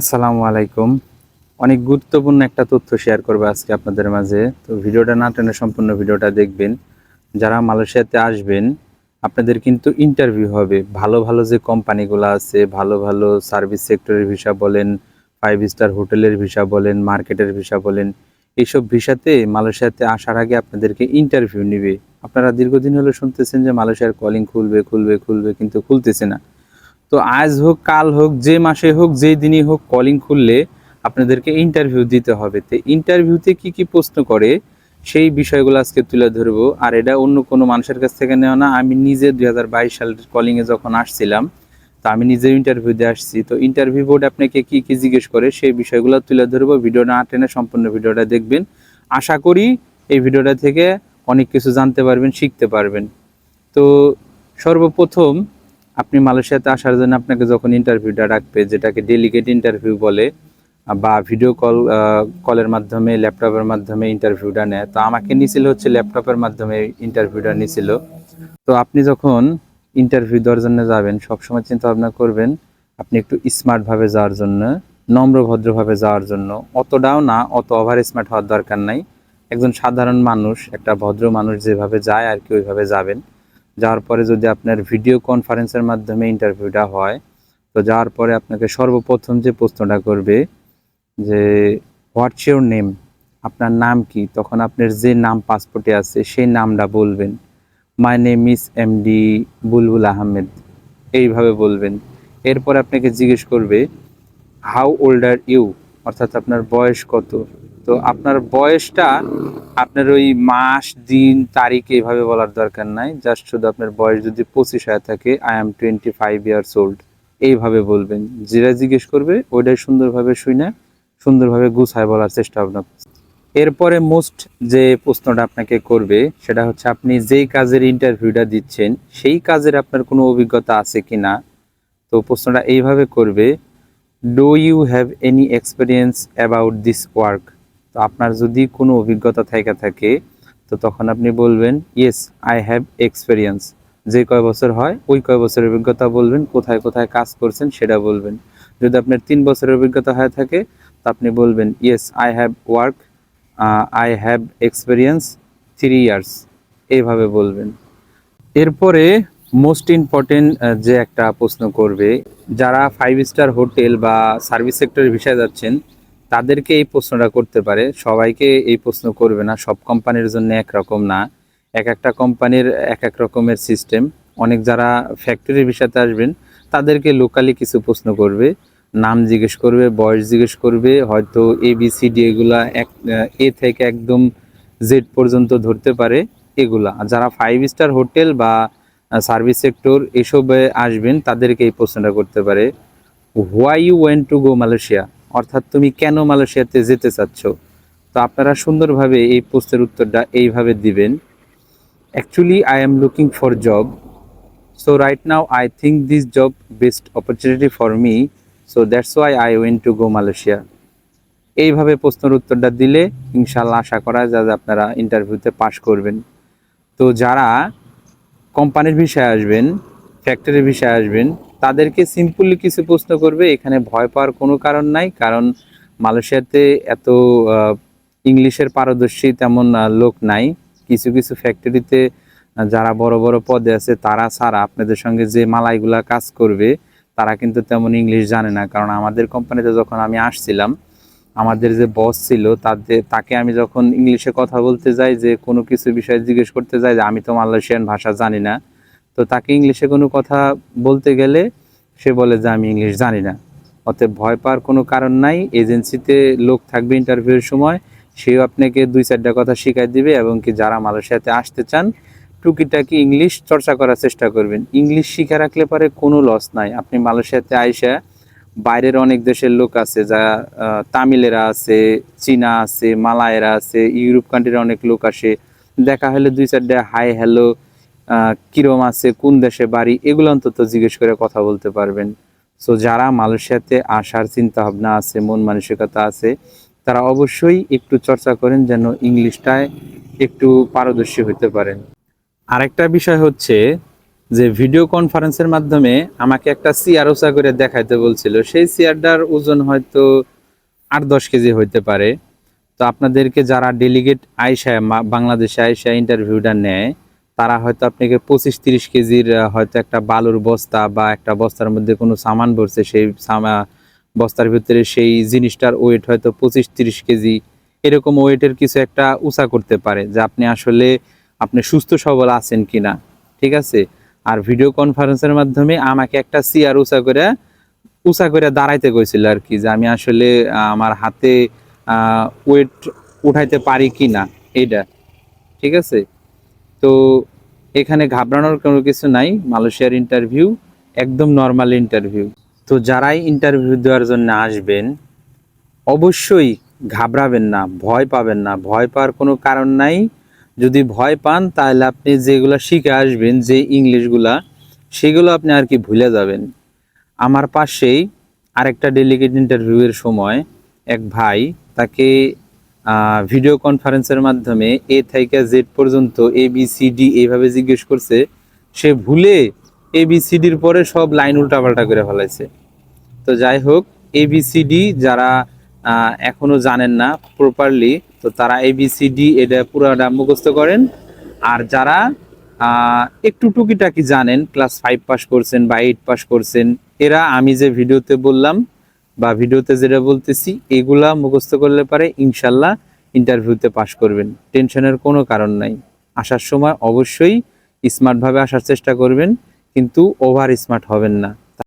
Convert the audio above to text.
আসসালামু আলাইকুম। অনেক গুরুত্বপূর্ণ একটা তথ্য শেয়ার করব আজকে আপনাদের মাঝে। তো ভিডিওটা না টেনে সম্পূর্ণ ভিডিওটা দেখবেন। যারা মালয়েশিয়াতে আসবেন, আপনাদের কিন্তু ইন্টারভিউ হবে। ভালো ভালো যে কোম্পানিগুলো আছে, ভালো ভালো সার্ভিস সেক্টরের ভিসা বলেন ফাইভ স্টার হোটেলের ভিসা বলেন, মার্কেটের ভিসা বলেন, এইসব ভিসাতে মালয়েশিয়াতে আসার আগে আপনাদেরকে ইন্টারভিউ নিবে। আপনারা দীর্ঘদিন হলো শুনতেছেন যে মালয়েশিয়ার কলিং খুলবে খুলবে খুলবে, কিন্তু খুলতেছে না। তো আজ হোক, কাল হোক, যে মাসে হোক, যে দিনই হোক কলিং খুললে আপনাদেরকে ইন্টারভিউ দিতে হবে। তো ইন্টারভিউতে কি কি প্রশ্ন করে সেই বিষয়গুলো আজকে তুলে ধরবো। আর এটা অন্য কোনো মানুষের কাছ থেকে নেওয়া না। আমি নিজে দুই হাজার বাইশ সালের কলিংয়ে যখন আসছিলাম, তো আমি নিজে ইন্টারভিউ দিয়ে আসছি। তো ইন্টারভিউ বোর্ড আপনাকে কি কি জিজ্ঞেস করে সেই বিষয়গুলো তুলে ধরবো। ভিডিও না টেনে সম্পূর্ণ ভিডিওটা দেখবেন। আশা করি এই ভিডিওটা থেকে অনেক কিছু জানতে পারবেন, শিখতে পারবেন। তো সর্বপ্রথম আপনি মালয়েশিয়াতে আসার জন্য আপনাকে যখন ইন্টারভিউটা ডাকবে যেটাকে ডেলিগেট ইন্টারভিউ বলে বা ভিডিও কল কলের মাধ্যমে ল্যাপটপের মাধ্যমে ইন্টারভিউটা নেয়, তো আমাকে নিছিল হচ্ছে ল্যাপটপের মাধ্যমে ইন্টারভিউটা নিছিল। তো আপনি যখন ইন্টারভিউ দেওয়ার জন্য যাবেন, সবসময় চিন্তা ভাবনা করবেন, আপনি একটু স্মার্টভাবে যাওয়ার জন্য নম্র ভদ্রভাবে যাওয়ার জন্য। অতটাও না, অত ওভার স্মার্ট হওয়ার দরকার নাই। একজন সাধারণ মানুষ, একটা ভদ্র মানুষ যেভাবে যায় আর কি, ওইভাবে যাবেন। যাওয়ার পরে যদি আপনার ভিডিও কনফারেন্সের মাধ্যমে ইন্টারভিউটা হয়, তো যাওয়ার পরে আপনাকে সর্বপ্রথম যে প্রশ্নটা করবে যে হোয়াটস ইউর নেম আপনার নাম কি? তখন আপনার যে নাম পাসপোর্টে আছে, সেই নামটা বলবেন। My name is M D Bulbul Ahmed এইভাবে বলবেন। এরপর আপনাকে জিজ্ঞেস করবে হাউ ওল্ড আর ইউ অর্থাৎ আপনার বয়স কত? তো আপনার বয়সটা আপনার ওই মাস, দিন, তারিখ এইভাবে বলার দরকার নাই। জাস্ট শুধু আপনার বয়স যদি পঁচিশ হয়ে থাকে I am twenty five years old এইভাবে বলবেন। যেটা জিজ্ঞেস করবে, ওইটাই সুন্দরভাবে শুনে সুন্দরভাবে গুছায় বলার চেষ্টা ভাবনা এরপরে মোস্ট যে প্রশ্নটা আপনাকে করবে, সেটা হচ্ছে আপনি যেই কাজের ইন্টারভিউটা দিচ্ছেন, সেই কাজের আপনার কোনো অভিজ্ঞতা আছে কি না? তো প্রশ্নটা এইভাবে করবে do you have any experience about this work তো আপনার যদি কোনো অভিজ্ঞতা থেকে থাকে, তো তখন আপনি বলবেন ইয়েস আই হ্যাভ এক্সপিরিয়েন্স যে কয় বছর হয়, ওই কয় বছরের অভিজ্ঞতা বলবেন, কোথায় কোথায় কাজ করছেন সেটা বলবেন। যদি আপনার তিন বছরের অভিজ্ঞতা হয়ে থাকে, তো আপনি বলবেন yes I have work I have experience three years এইভাবে বলবেন। এরপরে মোস্ট ইম্পর্টেন্ট যে একটা প্রশ্ন করবে, যারা ফাইভ স্টার হোটেল বা সার্ভিস সেক্টরের বিষয়ে যাচ্ছেন তাদেরকে এই প্রশ্নটা করতে পারে। সবাইকে এই প্রশ্ন করবে না। সব কোম্পানির জন্য একরকম না। এক একটা কোম্পানির এক এক রকমের সিস্টেম। অনেক যারা ফ্যাক্টরির বিষয়তে আসবেন, তাদেরকে লোকালি কিছু প্রশ্ন করবে। নাম জিজ্ঞেস করবে, বয়স জিজ্ঞেস করবে। হয়তো এ বি সি ডি এগুলা এক এ থেকে একদম জেড পর্যন্ত ধরতে পারে এগুলা। যারা ফাইভ স্টার হোটেল বা সার্ভিস সেক্টর এসবে আসবেন, তাদেরকে এই প্রশ্নটা করতে পারে। Why you went to go Malaysia অর্থাৎ তুমি কেন মালয়েশিয়াতে যেতে চাচ্ছ? তো আপনারা সুন্দরভাবে এই প্রশ্নের উত্তরটা এইভাবে দিবেন। Actually I am looking for job so right now I think this job best opportunity for me so that's why I went to go Malaysia এইভাবে প্রশ্নের উত্তরটা দিলে ইনশাল্লাহ আশা করা যায় যে আপনারা ইন্টারভিউতে পাশ করবেন। তো যারা কোম্পানির বিষয়ে আসবেন ফ্যাক্টরির বিষয়ে আসবেন তাদেরকে সিম্পলি কিছু প্রশ্ন করবে, এখানে ভয় পাওয়ার কোনো কারণ নাই, কারণ মালয়েশিয়াতে এত ইংলিশের পারদর্শী তেমন লোক নাই। কিছু কিছু ফ্যাক্টরিতে যারা বড় বড় পদে আছে, তারা ছাড়া আপনাদের সঙ্গে যে মালাইগুলা কাজ করবে, তারা কিন্তু তেমন ইংলিশ জানে না। কারণ আমাদের কোম্পানিতে যখন আমি আসছিলাম, আমাদের যে বস ছিল তাদের তাকে আমি যখন ইংলিশে কথা বলতে যাই, যে কোনো কিছু বিষয়ে জিজ্ঞেস করতে যাই, যে আমি তো মালয়েশিয়ান ভাষা জানি না তো তাকে ইংলিশে কোনো কথা বলতে গেলে সে বলে যে, আমি ইংলিশ জানি না। অতএব ভয় পাওয়ার কোনো কারণ নাই। এজেন্সিতে লোক থাকবে ইন্টারভিউর সময়। সেও আপনাকে দুই চারটা কথা শিখাই দিবে এবং কি যারা মালয়েশিয়াতে আসতে চান, টুকিটাকি ইংলিশ চর্চা করার চেষ্টা করবেন। ইংলিশ শিখে রাখলে পরে কোনো লস নাই। আপনি মালয়েশিয়াতে আইসা বাইরের অনেক দেশের লোক আছে যা তামিলেরা আছে, চীনা আছে মালায়েরা আছে, ইউরোপ কান্ট্রির অনেক লোক আসে। দেখা হলে দুই চারটা হাই হ্যালো কিরম আছে, কোন দেশে বাড়ি, এগুলো অন্তত জিজ্ঞেস করে কথা বলতে পারবেন। সো যারা মালয়েশিয়াতে আসার চিন্তা ভাবনা আছে, মন মানসিকতা আছে, তারা অবশ্যই একটু চর্চা করেন যেন ইংলিশটায় একটু পারদর্শী হতে পারেন। আরেকটা বিষয় হচ্ছে যে, ভিডিও কনফারেন্সের মাধ্যমে আমাকে একটা চেয়ার ওসা করে দেখাইতে বলছিল। সেই চেয়ারটার ওজন হয়তো আট দশ কেজি হইতে পারে। তো আপনাদেরকে যারা ডেলিগেট আইসায় বাংলাদেশে আইসা ইন্টারভিউটা নেয় তারা হয়তো আপনাকে পঁচিশ তিরিশ কেজির হয়তো একটা বালুর বস্তা বা একটা বস্তার মধ্যে কোনো সামান ভরছে, সেই বস্তার ভিতরে সেই জিনিসটার ওয়েট হয়তো পঁচিশ তিরিশ কেজি, এরকম ওয়েটের কিছু একটা উঁচা করতে পারে, যে আপনি আসলে, আপনি সুস্থ সবল আছেন কিনা, ঠিক আছে? আর ভিডিও কনফারেন্সের মাধ্যমে আমাকে একটা চেয়ার উঁচা করে উঁচা করে দাঁড়াইতে গেছিল আর কি, যে আমি আসলে আমার হাতে ওয়েট উঠাইতে পারি কি না এইটা, ঠিক আছে? তো এখানে ঘাবড়ানোর কোনো কিছু নাই, মালয়েশিয়ার ইন্টারভিউ একদম নর্মাল ইন্টারভিউ তো যারাই ইন্টারভিউ দেওয়ার জন্য আসবেন, অবশ্যই ঘাবড়াবেন না, ভয় পাবেন না। ভয় পাওয়ার কোনো কারণ নাই। যদি ভয় পান, তাহলে আপনি যেগুলো শিখে আসবেন, যে ইংলিশগুলা, সেগুলো আপনি আর কি ভুলে যাবেন। আমার পাশেই আরেকটা ডেলিগেট ইন্টারভিউয়ের সময় এক ভাই, তাকে ভিডিও কনফারেন্সের মাধ্যমে এ থেকে জেড পর্যন্ত এ বি সি ডি এইভাবে জিজ্ঞেস করছে সে ভুলে এ বি সি ডির পরে সব লাইন উল্টাপাল্টা করে ফেলাইছে। তো যাই হোক এ বি সি ডি যারা আহ, এখনও জানেন না প্রপারলি তো তারা এ বি সি ডি এটা পুরোটা মুখস্থ করেন। আর যারা একটু টুকিটাকি জানেন ক্লাস ফাইভ পাস করছেন বা এইট পাস করছেন এরা আমি যে ভিডিওতে বললাম বা ভিডিওতে যেটা বলতেছি, এগুলা মুখস্থ করলে পারে ইনশাল্লাহ ইন্টারভিউতে পাশ করবেন। টেনশনের কোনো কারণ নাই। আসার সময় অবশ্যই স্মার্টভাবে আসার চেষ্টা করবেন, কিন্তু ওভার স্মার্ট হবেন না।